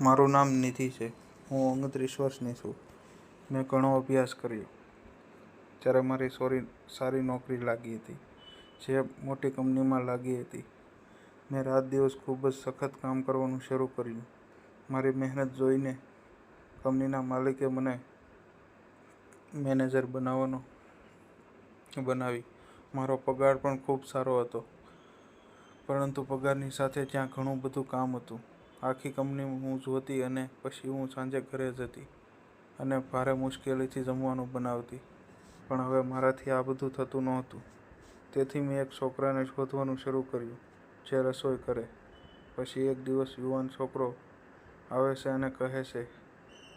મારું નામ નિધિ છે. હું ઓગણત્રીસ વર્ષની છું. મેં ઘણો અભ્યાસ કર્યો. જ્યારે મારી સોરી, સારી નોકરી લાગી હતી. જે મોટી કંપનીમાં લાગી હતી. મેં રાત દિવસ ખૂબ જ સખત કામ કરવાનું શરૂ કર્યું. મારી મહેનત જોઈને કંપનીના માલિકે મને મેનેજર બનાવવાનો બનાવી. મારો પગાર પણ ખૂબ સારો હતો. પરંતુ પગારની સાથે ત્યાં ઘણું બધું કામ હતું. આખી કંપની હું જોતી અને પછી હું સાંજે ઘરે જતી અને ભારે મુશ્કેલીથી જમવાનું બનાવતી. પણ હવે મારાથી આ બધું થતું નહોતું. તેથી મેં એક છોકરાને શોધવાનું શરૂ કર્યું, જે રસોઈ કરે. પછી એક દિવસ યુવાન છોકરો આવે છે અને કહે છે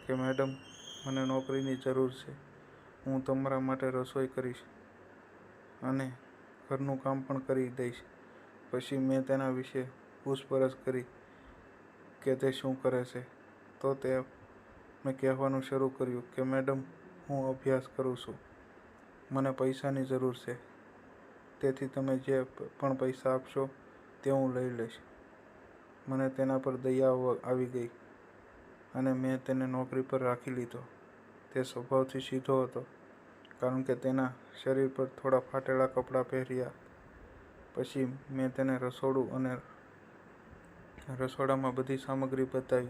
કે, મેડમ, મને નોકરીની જરૂર છે. હું તમારા માટે રસોઈ કરીશ અને ઘરનું કામ પણ કરી દઈશ. પછી મેં તેના વિશે પૂછપરછ કરી કે તે શું કરે છે? તો તે મેં કહેવાનું શરૂ કર્યું કે, મેડમ, હું અભ્યાસ કરું છું. મને પૈસાની જરૂર છે. તેથી તમે જે પણ પૈસા આપશો, તે હું લઈ લઈશ. મને તેના પર દયા આવી ગઈ અને મેં તેને નોકરી પર રાખી લીધો. તે સ્વભાવથી સીધો હતો, કારણ કે તેના શરીર પર થોડા ફાટેલા કપડાં પહેર્યા. પછી મેં તેને રસોડું અને રસોડામાં બધી સામગ્રી બતાવી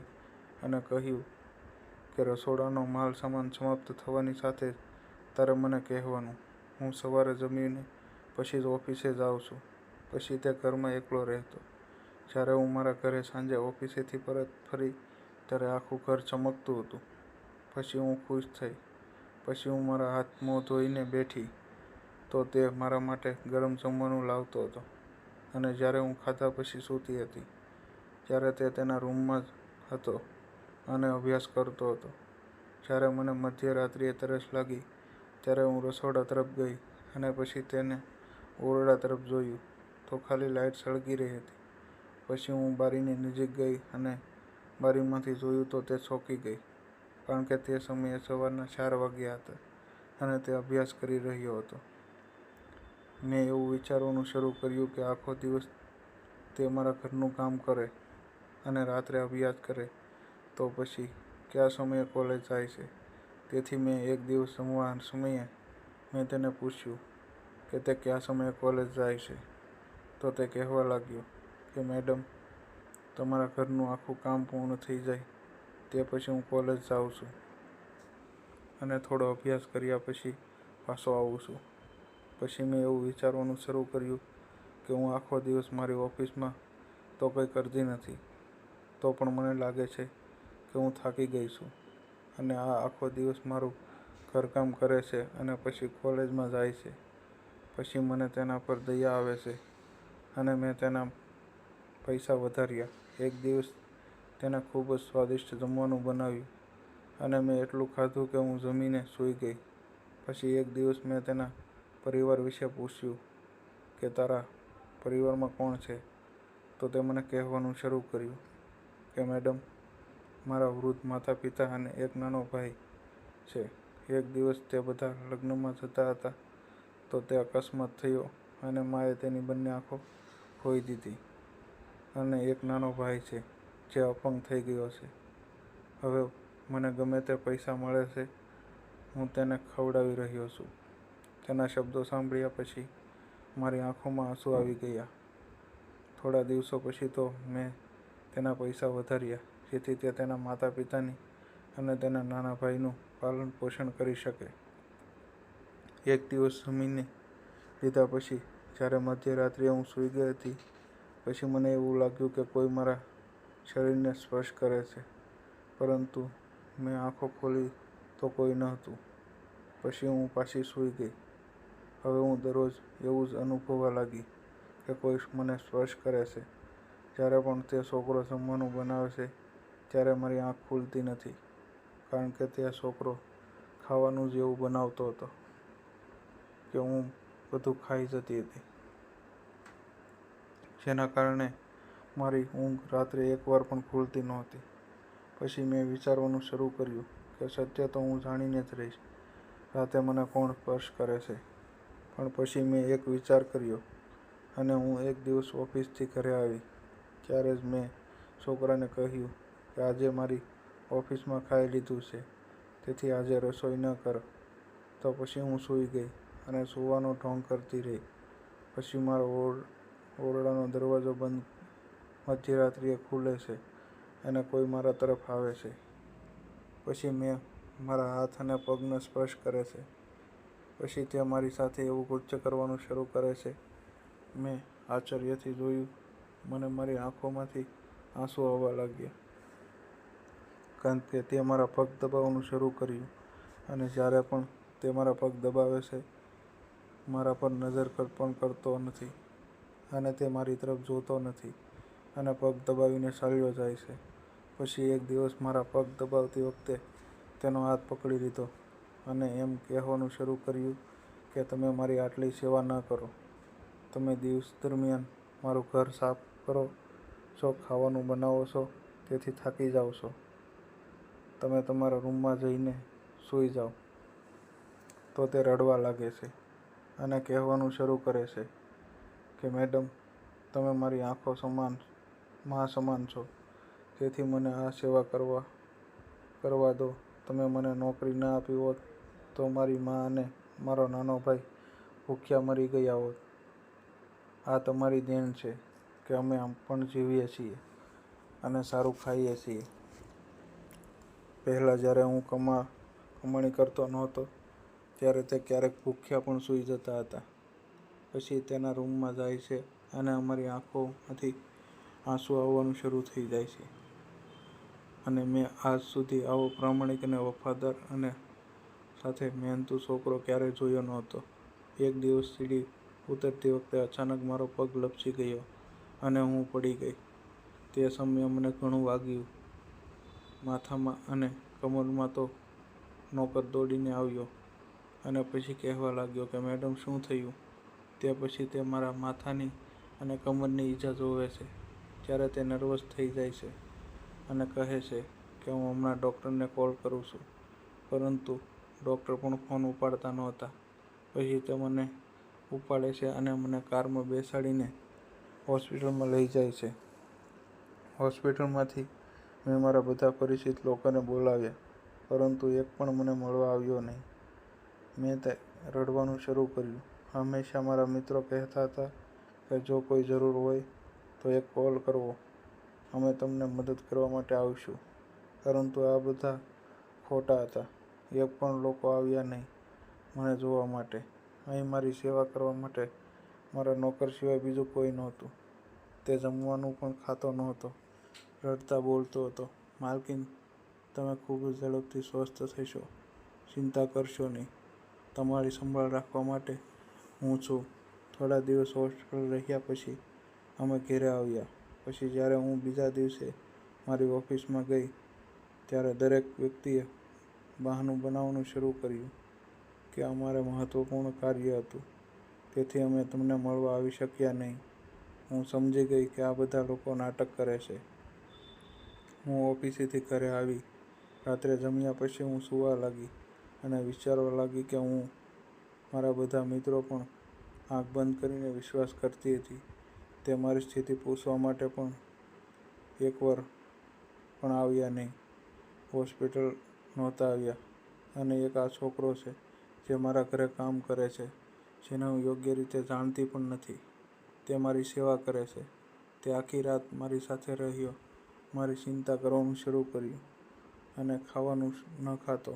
અને કહ્યું કે રસોડાનો માલ સામાન સમાપ્ત થવાની સાથે તારે મને કહેવાનું. હું સવારે જમીને પછી જ ઓફિસે જાઉં છું. પછી તે ઘરમાં એકલો રહેતો. જ્યારે હું મારા ઘરે સાંજે ઓફિસેથી પરત ફરી ત્યારે આખું ઘર ચમકતું હતું. પછી હું ખુશ થઈ. પછી હું મારા હાથ મોં ધોઈને બેઠી તો તે મારા માટે ગરમ જમવાનું લાવતો હતો. અને જ્યારે હું ખાધા પછી સૂતી હતી. ત્યારે તે તેના રૂમમાં જ હતો અને અભ્યાસ કરતો હતો. જ્યારે મને મધ્યરાત્રિએ તરસ લાગી, ત્યારે હું રસોડા તરફ ગઈ અને પછી તેને ઓરડા તરફ જોયું તો ખાલી લાઇટ સળગી રહી હતી. પછી હું બારીની નજીક ગઈ અને બારીમાંથી જોયું તો તે ચોંકી ગઈ, કારણ કે તે સમયે સવારના ચાર વાગ્યા હતા અને તે અભ્યાસ કરી રહ્યો હતો. મેં એવું વિચારવાનું શરૂ કર્યું કે આખો દિવસ તે મારા ઘરનું કામ કરે અને રાત્રે અભ્યાસ કરે, તો પછી કયા સમયે કોલેજ જાય છે? તેથી મેં એક દિવસ જમવા સમયે મેં તેને પૂછ્યું કે તે કયા સમયે કોલેજ જાય છે? તો તે કહેવા લાગ્યો કે, મેડમ, તમારા ઘરનું આખું કામ પૂર્ણ થઈ જાય, તે પછી હું કોલેજ જાઉં છું અને થોડો અભ્યાસ કર્યા પછી પાછો આવું છું. પછી મેં એવું વિચારવાનું શરૂ કર્યું કે, હું આખો દિવસ મારી ઓફિસમાં તો કંઈ કરતી નથી. તો પણ મને લાગે છે કે હું થાકી ગઈ છું. અને આ આખો દિવસ મારું ઘરકામ કરે છે અને પછી કોલેજમાં જાય છે. પછી મને તેના પર દયા આવે છે અને મેં તેના પૈસા વધાર્યા. એક દિવસ તેને ખૂબ જ સ્વાદિષ્ટ જમવાનું બનાવ્યું અને મેં એટલું ખાધું કે હું જમીને સૂઈ ગઈ. પછી એક દિવસ મેં તેના પરિવાર વિશે પૂછ્યું કે તારા પરિવારમાં કોણ છે? તો તે મને કહેવાનું શરૂ કર્યું. કે મેડમ, મારા વૃદ્ધ માતા પિતા અને એક નાનો ભાઈ છે. એક દિવસ તે બધા લગ્નમાં જતા હતા, તો તે અકસ્માત થયો અને માએ તેની બંને આંખો ખોઈ દીધી અને એક નાનો ભાઈ છે જે અપંગ થઈ ગયો છે. હવે મને ગમે તે પૈસા મળે છે, હું તેને ખવડાવી રહ્યો છું. તેના શબ્દો સાંભળ્યા પછી મારી આંખોમાં આંસુ આવી ગયા. થોડા દિવસો પછી તો મેં તેના પૈસા વધાર્યા, જેથી તે તેના માતા પિતાની અને તેના નાના ભાઈનું પાલન પોષણ કરી શકે. એક દિવસ જમીને લીધા પછી, જ્યારે મધ્યરાત્રિએ હું સૂઈ ગઈ હતી, પછી મને એવું લાગ્યું કે કોઈ મારા શરીરને સ્પર્શ કરે છે. પરંતુ મેં આંખો ખોલી તો કોઈ નહોતું પછી હું પાછી સૂઈ ગઈ. હવે હું દરરોજ એવું જ અનુભવવા લાગી કે કોઈ મને સ્પર્શ કરે છે. જ્યારે પણ તે છોકરો જમવાનું બનાવે છે ત્યારે મારી આંખ ખુલતી નથી, કારણ કે તે છોકરો ખાવાનું જ એવું બનાવતો હતો, કે હું બધું ખાઈ જતી હતી. જેના કારણે મારી ઊંઘ રાત્રે એકવાર પણ ખુલતી નહોતી. પછી મેં વિચારવાનું શરૂ કર્યું કે સત્ય તો હું જાણીને જ રહીશ, રાતે મને કોણ સ્પર્શ કરે છે? પણ પછી મેં એક વિચાર કર્યો અને હું એક દિવસ ઓફિસથી ઘરે આવી. ત્યારે જ મેં છોકરાને કહ્યું કે આજે મારી ઓફિસમાં ખાઈ લીધું છે, તેથી આજે રસોઈ ન કર. તો પછી હું સૂઈ ગઈ અને સૂવાનો ઢોંગ કરતી રહી. પછી મારો ઓરડાનો દરવાજો બંધ મધ્યરાત્રિએ ખુલે છે અને કોઈ મારા તરફ આવે છે. પછી મેં મારા હાથ અને પગને સ્પર્શ કરે છે. પછી તે મારી સાથે એવું કૃત્ય કરવાનું શરૂ કરે છે. મેં આશ્ચર્યથી જોયું મને મારી આંખોમાંથી આંસુ આવવા લાગ્યા. કારણ કે તે મારા પગ દબાવવાનું શરૂ કર્યું અને જ્યારે પણ તે મારા પગ દબાવે છે, મારા પર નજર પણ કરતો નથી અને તે મારી તરફ જોતો નથી અને પગ દબાવીને ચાલ્યો જાય છે. પછી એક દિવસ મારા પગ દબાવતી વખતે તેનો હાથ પકડી લીધો અને એમ કહેવાનું શરૂ કર્યું કે તમે મારી આટલી સેવા ન કરો. તમે દિવસ દરમિયાન મારું ઘર સાફ કરો છો, ખાવાનું બનાવો છો, તેથી થાકી જાઓ છો. તમે તમારા રૂમમાં જઈને સૂઈ જાઓ. તો તે રડવા લાગે છે અને કહેવાનું શરૂ કરે છે કે, મેડમ, તમે મારી આંખો સમાન મા સમાન છો. તેથી મને આ સેવા કરવા કરવા દો. તમે મને નોકરી ના આપી હોત તો મારી મા અને મારો નાનો ભાઈ ભૂખ્યા મરી ગયા હોત. આ તમારી દેન છે. કે અમે આમ પણ જીવીએ છીએ અને સારું ખાઈએ છીએ. પહેલાં જ્યારે હું કમા, કમાણી કરતો નહોતો, ત્યારે તે ક્યારેક ભૂખ્યા પણ સૂઈ જતા હતા. પછી તેના રૂમમાં જાય છે અને અમારી આંખોમાંથી આંસુ આવવાનું શરૂ થઈ જાય છે. અને મેં આજ સુધી આવો પ્રામાણિક અને વફાદાર અને સાથે મહેનતુ છોકરો ક્યારેય જોયો નહોતો. એક દિવસ સીડી ઉતરતી વખતે અચાનક મારો પગ લપસી ગયો. અને હું પડી ગઈ. તે સમયે મને ઘણું વાગ્યું. માથામાં અને કમરમાં તો નોકર દોડીને આવ્યો અને પછી કહેવા લાગ્યો કે, મેડમ, શું થયું? તે પછી તે મારા માથાની અને કમરની ઈજા જોવે છે. ત્યારે તે નર્વસ થઈ જાય છે અને કહે છે કે, હું હમણાં ડૉક્ટરને કોલ કરું છું. પરંતુ ડૉક્ટર પણ ફોન ઉપાડતા નહોતા. પછી તે મને ઉપાડે છે અને મને કારમાં બેસાડીને હોસ્પિટલમાં લઈ જાય છે. હોસ્પિટલમાંથી મેં મારા બધા પરિચિત લોકોને બોલાવ્યા, પરંતુ એક પણ મને મળવા આવ્યો નહીં. મેં તે રડવાનું શરૂ કર્યું. હંમેશા મારા મિત્રો કહેતા હતા કે જો કોઈ જરૂર હોય તો એક કોલ કરવો. અમે તમને મદદ કરવા માટે આવીશું. પરંતુ આ બધા ખોટા હતા. એક પણ લોકો આવ્યા નહીં મને જોવા માટે. અહીં મારી સેવા કરવા માટે મારા નોકર સિવાય બીજું કોઈ નહોતું. તે જમવાનું પણ ખાતો નહોતો. રડતા બોલતો હતો, માલકીન, તમે ખૂબ જ ઝડપથી સ્વસ્થ થશો ચિંતા કરશો નહીં. તમારી સંભાળ રાખવા માટે હું છું. થોડા દિવસ હોસ્પિટલ રહ્યા પછી અમે ઘરે આવ્યા. પછી જ્યારે હું બીજા દિવસે મારી ઓફિસમાં ગઈ, ત્યારે દરેક વ્યક્તિએ બહાનું બનાવવાનું શરૂ કર્યું કે અમારે મહત્ત્વપૂર્ણ કાર્ય હતું. તેથી અમે તમને મળવા આવી શક્યા નહીં. હું સમજી ગઈ કે આ બધા લોકો નાટક કરે છે. હું ઓફિસેથી ઘરે આવી. રાત્રે જમ્યા પછી હું સૂવા લાગી અને વિચારવા લાગી કે હું મારા બધા મિત્રો પણ આંખ બંધ કરીને વિશ્વાસ કરતી હતી. તે મારી સ્થિતિ પૂછવા માટે પણ એકવાર પણ આવ્યા નહીં. હોસ્પિટલ નહોતા આવ્યા અને એક આ છોકરો છે જે મારા ઘરે કામ કરે છે, જેને હું યોગ્ય રીતે જાણતી પણ નથી. તે મારી સેવા કરે છે. તે આખી રાત મારી સાથે રહ્યો. મારી ચિંતા કરવાનું શરૂ કર્યું અને ખાવાનું ન ખાતો.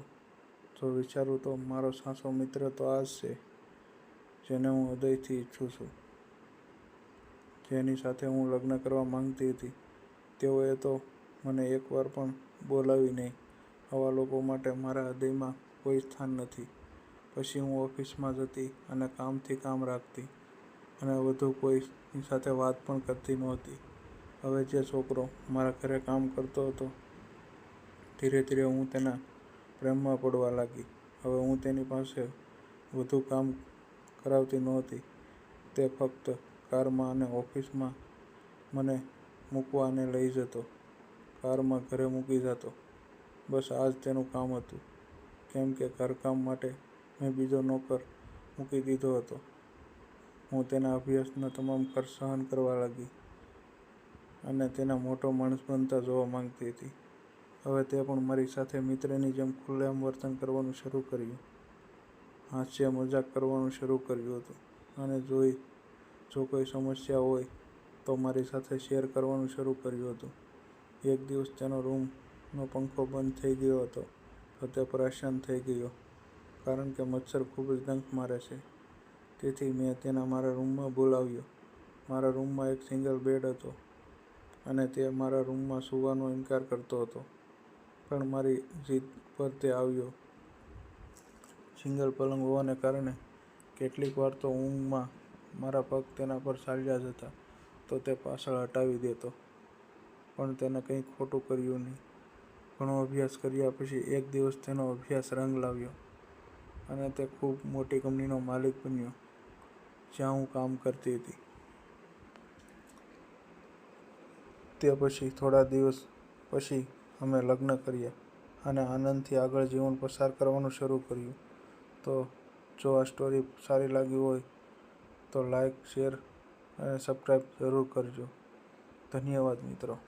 જો વિચારું તો મારો સાચો મિત્ર તો આ જ છે, જેને હું હૃદયથી ઈચ્છું છું. જેની સાથે હું લગ્ન કરવા માંગતી હતી. તેઓએ તો મને એકવાર પણ બોલાવી નહીં. આવા લોકો માટે મારા હૃદયમાં કોઈ સ્થાન નથી. પછી હું ઓફિસમાં જતી અને કામથી કામ રાખતી. અને વધુ કોઈની સાથે વાત પણ કરતી નહોતી. હવે જે છોકરો મારા ઘરે કામ કરતો હતો, ધીરે ધીરે હું તેના પ્રેમમાં પડવા લાગી. હવે હું તેની પાસે વધુ કામ કરાવતી નહોતી. તે ફક્ત કારમાં અને ઓફિસમાં મને મૂકવા અને લઈ જતો. કારમાં ઘરે મૂકી જતો. બસ આ જ તેનું કામ હતું. કેમ કે ઘરકામ માટે મેં બીજો નોકર મૂકી દીધો હતો. હું તેના અભ્યાસનો તમામ ખર્ચ સહન કરવા લાગી અને તેના મોટો માણસ બનતા જોવા માંગતી હતી હવે તે પણ મારી સાથે મિત્રની જેમ ખુલ્લેઆમ વર્તન કરવાનું શરૂ કર્યું. હાસ્ય મજાક કરવાનું શરૂ કર્યું હતું અને જોઈ, જો કોઈ સમસ્યા હોય તો મારી સાથે શેર કરવાનું શરૂ કર્યું હતું. એક દિવસ તેનો રૂમનો પંખો બંધ થઈ ગયો હતો, તો તે પરેશાન થઈ ગયો, કારણ કે મચ્છર ખૂબ જ ડંખ મારે છે. તેથી મેં તેને મારા રૂમમાં બોલાવ્યો. મારા રૂમમાં એક સિંગલ બેડ હતો અને તે મારા રૂમમાં સૂવાનો ઇનકાર કરતો હતો પણ મારી જીદ પર તે આવ્યો. સિંગલ પલંગ હોવાને કારણે કેટલીક વાર તો ઊંઘમાં મારા પગ તેના પર ચાલ્યા જતા તો તે પાછળ હટાવી દેતો પણ તેને કંઈ ખોટું કર્યું નહીં. ઘણો અભ્યાસ કર્યા પછી એક દિવસ તેનો અભ્યાસ રંગ લાવ્યો અને તે ખૂબ મોટી કંપનીનો માલિક બન્યો જ્યાં હું કામ કરતી હતી. તે પછી થોડા દિવસ પછી અમે લગ્ન કર્યા અને આનંદથી આગળ જીવન પસાર કરવાનું શરૂ કર્યું. તો જો આ સ્ટોરી સારી લાગી હોય તો લાઈક, શેર અને સબસ્ક્રાઈબ જરૂર કરજો. ધન્યવાદ મિત્રો.